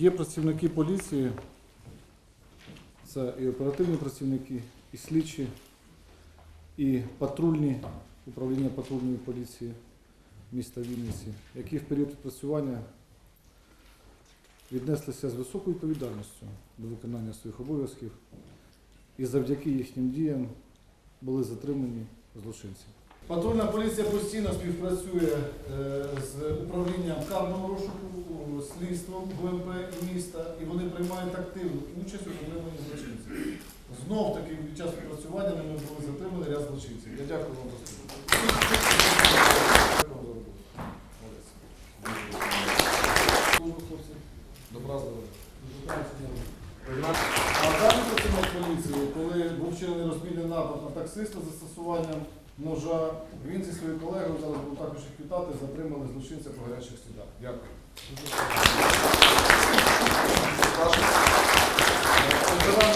Є працівники поліції, це і оперативні працівники, і слідчі, і патрульні, управління патрульної поліції міста Вінниці, які в період відпрацювання віднеслися з високою відповідальністю до виконання своїх обов'язків і завдяки їхнім діям були затримані злочинці. Патрульна поліція постійно співпрацює е, з управлінням карного розшуку, слідством ГУНП і міста, і вони приймають активну участь у затриманні злочинців. Знов таки під час відпрацювання ними були затримані ряд злочинців. Я дякую вам за слухання. Добра здоров'я. А даний працівник поліції, коли був вчинений розбійний напад на таксиста застосуванням ножа, він зі своєю колегою зараз буду також їх вітати, затримали злочинця по гарячих слідах. Дякую.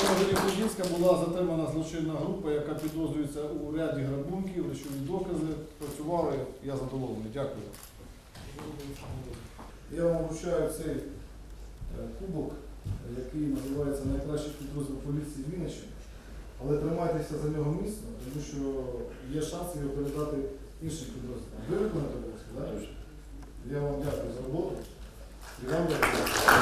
Новолі-Кузінська була затримана злочинна група, яка підозрюється у ряді грабунків, речові докази. Працювали, я задоволений. Дякую. Я вам вручаю цей е, кубок, який називається найкращий підрозділ поліції Вінниччини. Але тримайтеся за нього міцно, тому що є шанс його передати іншим підрозділам. Ви виконаєте обов'язки, так? Я вам дякую за роботу. І вам дякую.